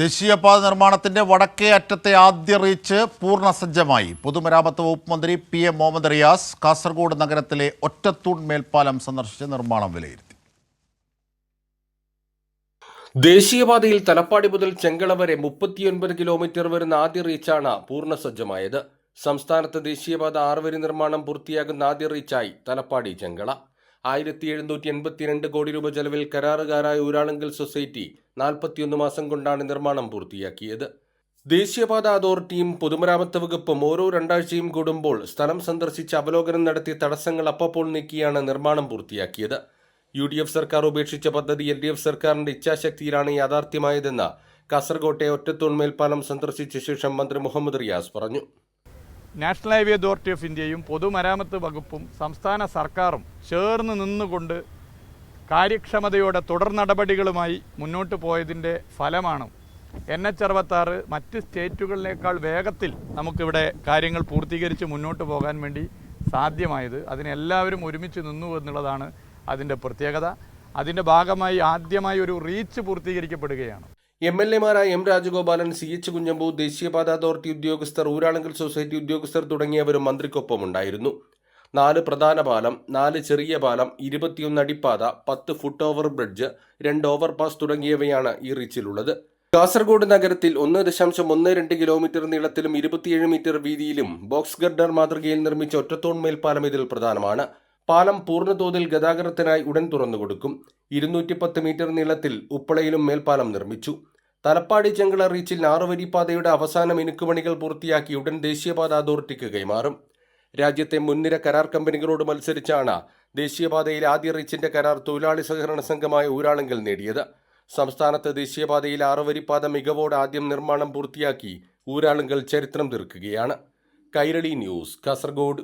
ദേശീയപാത നിർമ്മാണത്തിന്റെ വടക്കേ അറ്റത്തെ ആദ്യ റീച്ച് പൂർണസജ്ജമായി. പൊതുമരാമത്ത് വകുപ്പ് മന്ത്രി പി എം മുഹമ്മദ് റിയാസ് കാസർഗോഡ് നഗരത്തിലെ ഒറ്റത്തൂൺ മേൽപ്പാലം സന്ദർശിച്ച് നിർമ്മാണം വിലയിരുത്തി. ദേശീയപാതയിൽ തലപ്പാടി മുതൽ ചെങ്കള വരെ മുപ്പത്തിയൊൻപത് കിലോമീറ്റർ വരുന്ന ആദ്യ റീച്ചാണ് പൂർണസജ്ജമായത്. സംസ്ഥാനത്ത് ദേശീയപാത ആറുവരി നിർമ്മാണം പൂർത്തിയാകുന്ന ആദ്യ റീച്ചായി തലപ്പാടി ചെങ്കള ആയിരത്തി എഴുന്നൂറ്റി എൺപത്തിരണ്ട് കോടി രൂപ ചെലവിൽ കരാറുകാരായ ഊരാളുങ്കൽ സൊസൈറ്റി നാൽപ്പത്തിയൊന്ന് മാസം കൊണ്ടാണ് നിർമ്മാണം പൂർത്തിയാക്കിയത്. ദേശീയപാത അതോറിറ്റിയും പൊതുമരാമത്ത് വകുപ്പും ഓരോ രണ്ടാഴ്ചയും കൂടുമ്പോൾ സ്ഥലം സന്ദർശിച്ച് അവലോകനം നടത്തിയ തടസ്സങ്ങൾ അപ്പപ്പോൾ നീക്കിയാണ് നിർമ്മാണം പൂർത്തിയാക്കിയത്. യു ഡി എഫ് സർക്കാർ ഉപേക്ഷിച്ച പദ്ധതി എൽ ഡി എഫ് സർക്കാരിന്റെ ഇച്ഛാശക്തിയിലാണ് യാഥാർത്ഥ്യമായതെന്ന് കാസർകോട്ടെ ഒറ്റത്തൂൺ മേൽപ്പാലം സന്ദർശിച്ച ശേഷം മന്ത്രി മുഹമ്മദ് റിയാസ് പറഞ്ഞു. നാഷണൽ ഹൈവേ അതോറിറ്റി ഓഫ് ഇന്ത്യയും പൊതുമരാമത്ത് വകുപ്പും സംസ്ഥാന സർക്കാരും ചേർന്ന് നിന്നുകൊണ്ട് കാര്യക്ഷമതയോടെ തുടർ നടപടികളുമായി മുന്നോട്ട് പോയതിന്റെ ഫലമാണ് എൻ എച്ച് അറുപത്താറ് മറ്റ് സ്റ്റേറ്റുകളിനേക്കാൾ വേഗത്തിൽ നമുക്കിവിടെ കാര്യങ്ങൾ പൂർത്തീകരിച്ച് മുന്നോട്ട് പോകാൻ വേണ്ടി സാധ്യമായത്. അതിനെല്ലാവരും ഒരുമിച്ച് നിന്നു എന്നുള്ളതാണ് അതിന്റെ പ്രത്യേകത. അതിന്റെ ഭാഗമായി ആദ്യമായി ഒരു റീച്ച് പൂർത്തീകരിക്കപ്പെടുകയാണ്. M L എമാരായ M Rajagopalan C H Kunhambu ദേശീയപാത അതോറിറ്റി ഉദ്യോഗസ്ഥർ ഊരാളുങ്കൽ സൊസൈറ്റി ഉദ്യോഗസ്ഥർ തുടങ്ങിയവരും മന്ത്രിക്കൊപ്പം ഉണ്ടായിരുന്നു നാല് പ്രധാന പാലം നാല് ചെറിയ പാലം ഇരുപത്തിയൊന്ന് അടിപ്പാത പത്ത് ഫുട്ട് ഓവർ ബ്രിഡ്ജ് രണ്ട് ഓവർപാസ് തുടങ്ങിയവയാണ് ഈ റീച്ചിലുള്ളത്. കാസർഗോഡ് നഗരത്തിൽ ഒന്ന് ദശാംശം ഒന്ന് രണ്ട് കിലോമീറ്റർ നീളത്തിലും ഇരുപത്തിയേഴ് മീറ്റർ വീതിയിലും ബോക്സ് ഗർഡർ മാതൃകയിൽ നിർമ്മിച്ച ഒറ്റത്തോൺ മേൽപ്പാലം ഇതിൽ പ്രധാനമാണ്. പാലം പൂർണതോതിൽ ഗതാഗതത്തിനായി ഉടൻ തുറന്നുകൊടുക്കും ഇരുന്നൂറ്റി പത്ത് മീറ്റർ നീളത്തിൽ ഉപ്പളയിലും മേൽപ്പാലം നിർമ്മിച്ചു. തലപ്പാടി ചെങ്കള റീച്ചിൽ ആറുവരി പാതയുടെ അവസാന മിനുക്കുപണികൾ പൂർത്തിയാക്കി ഉടൻ ദേശീയപാത അതോറിറ്റിക്ക് കൈമാറും. രാജ്യത്തെ മുൻനിര കരാർ കമ്പനികളോട് മത്സരിച്ചാണ് ദേശീയപാതയിൽ ആദ്യ റീച്ചിന്റെ കരാർ തൊഴിലാളി സഹകരണ സംഘമായ ഊരാളുങ്കൽ നേടിയത്. സംസ്ഥാനത്ത് ദേശീയപാതയിൽ ആറുവരിപ്പാത മികവോടെ ആദ്യം നിർമ്മാണം പൂർത്തിയാക്കി ഊരാളുങ്കൽ ചരിത്രം തീർക്കുകയാണ്. കൈരളി ന്യൂസ് കാസർഗോഡ്.